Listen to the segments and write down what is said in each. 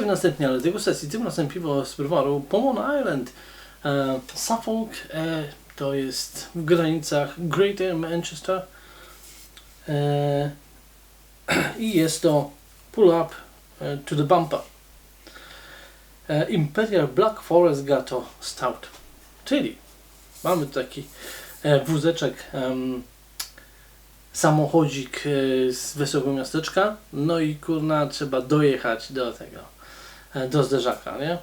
w następnej ale degustacji. Tym razem piwo z browaru Pomona Island. E, Suffolk e, to jest w granicach Greater Manchester. E, I jest to Pull Up e, to the Bumper. E, Imperial Black Forest Gato Stout. Czyli mamy taki e, wózeczek em, samochodzik e, z wesołego miasteczka, no i kurna trzeba dojechać do tego, e, do zderzaka, nie?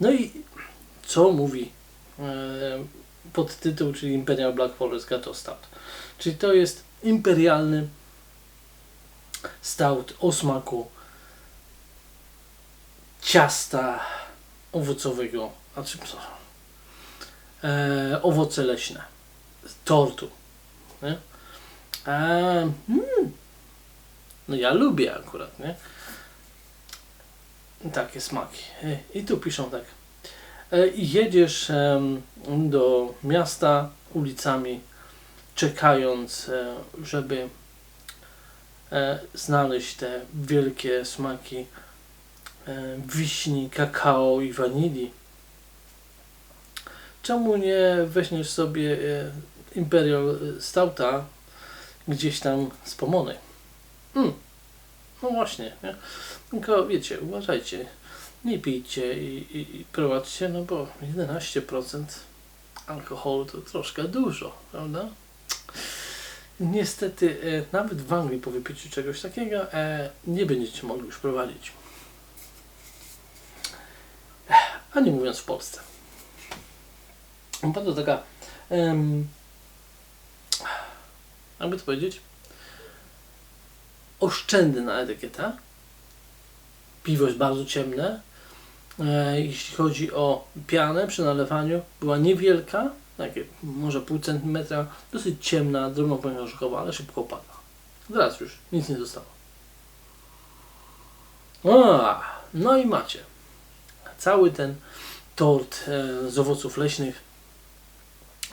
No i co mówi e, podtytuł, czyli Imperial Black Forest Gato Stout? Czyli to jest imperialny stout o smaku ciasta owocowego, a czy co? E, owoce leśne, tortu. Nie? E, mm, no ja lubię akurat, nie? Takie smaki. I tu piszą tak. E, jedziesz do miasta ulicami, czekając, e, żeby e, znaleźć te wielkie smaki wiśni, kakao i wanilii. Czemu nie weźmiesz sobie Imperial Stouta gdzieś tam z Pomony? Mm. No właśnie, nie? Tylko wiecie, uważajcie, nie pijcie i, i, i prowadźcie, no bo 11% alkoholu to troszkę dużo, prawda? Niestety, e, nawet w Anglii po wypiciu czegoś takiego e, nie będziecie mogli już prowadzić. A nie mówiąc w Polsce. Bardzo taka, em, jakby to powiedzieć, oszczędna etykieta. Piwo jest bardzo ciemne. E, jeśli chodzi o pianę przy nalewaniu, była niewielka, takie może pół centymetra, dosyć ciemna, drobno pęcherzykowa, ale szybko opada. Teraz już nic nie zostało. A, no i macie cały ten tort e, z owoców leśnych.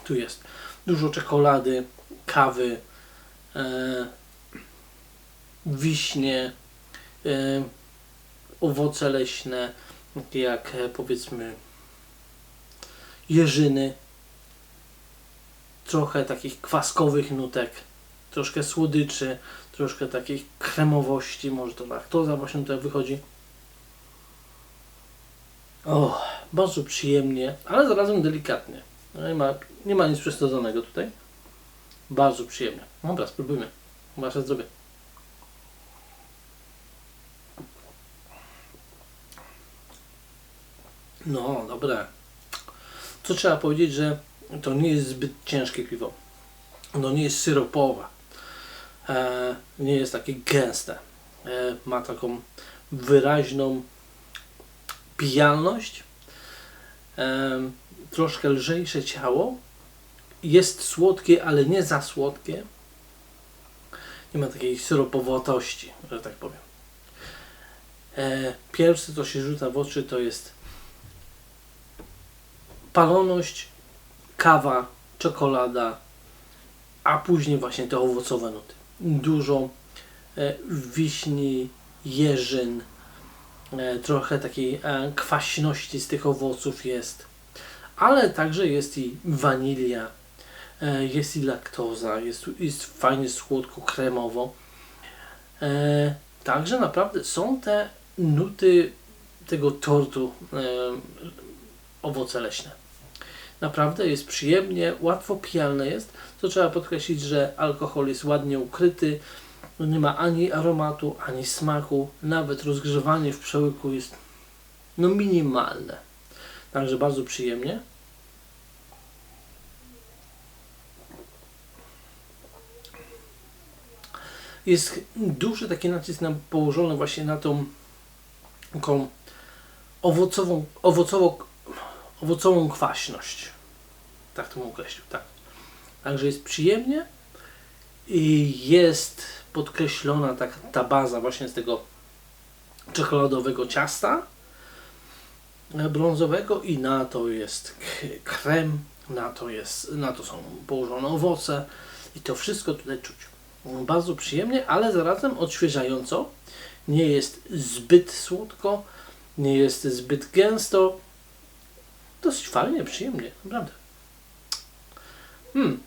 Tu jest dużo czekolady, kawy, e, wiśnie, e, owoce leśne, jak e, powiedzmy jeżyny, trochę takich kwaskowych nutek, troszkę słodyczy, troszkę takich kremowości, może to laktoza właśnie tutaj wychodzi. O, bardzo przyjemnie, ale zarazem delikatnie. No Nie ma, nie ma nic przesadzonego tutaj. Bardzo przyjemnie. Dobra, spróbujmy. Wasze zdrowie. No, dobre. Co trzeba powiedzieć, że to nie jest zbyt ciężkie piwo. Ono nie jest syropowe. E, nie jest takie gęste. E, ma taką wyraźną pijalność. E, troszkę lżejsze ciało. Jest słodkie, ale nie za słodkie. Nie ma takiej syropowatości, że tak powiem. E, pierwsze, co się rzuca w oczy, to jest paloność, kawa, czekolada, a później właśnie te owocowe nuty. Dużo e, wiśni, jeżyn, e, trochę takiej e, kwaśności z tych owoców jest, ale także jest i wanilia, jest i laktoza, jest, jest fajnie słodko, kremowo. E, także naprawdę są te nuty tego tortu owoce leśne. Naprawdę jest przyjemnie, łatwo pijalne jest. To trzeba podkreślić, że alkohol jest ładnie ukryty, nie ma ani aromatu, ani smaku, nawet rozgrzewanie w przełyku jest no minimalne. Także bardzo przyjemnie. Jest duży taki nacisk na, położony właśnie na tą taką owocową, owocowo, owocową kwaśność. Tak to bym określił, tak. Także jest przyjemnie i jest podkreślona tak, ta baza właśnie z tego czekoladowego ciasta e, brązowego i na to jest krem, na to, jest, na to są położone owoce i to wszystko tutaj czuć. Bardzo przyjemnie, ale zarazem odświeżająco. Nie jest zbyt słodko, nie jest zbyt gęsto. Dosyć fajnie, przyjemnie, naprawdę. Hmm.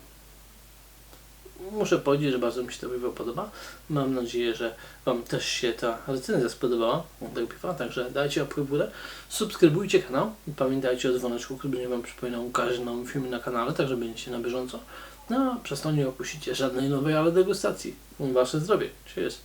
Muszę powiedzieć, że bardzo mi się to piwo podoba. Mam nadzieję, że Wam też się ta recenzja spodobała tego piwa, także dajcie łapkę w górę, subskrybujcie kanał i pamiętajcie o dzwoneczku, który będzie Wam przypominał o każdym nowym filmie na kanale, także będziecie na bieżąco. No, a przez to nie opuścicie żadnej nowej, ale degustacji. Wasze zdrowie. Cheers.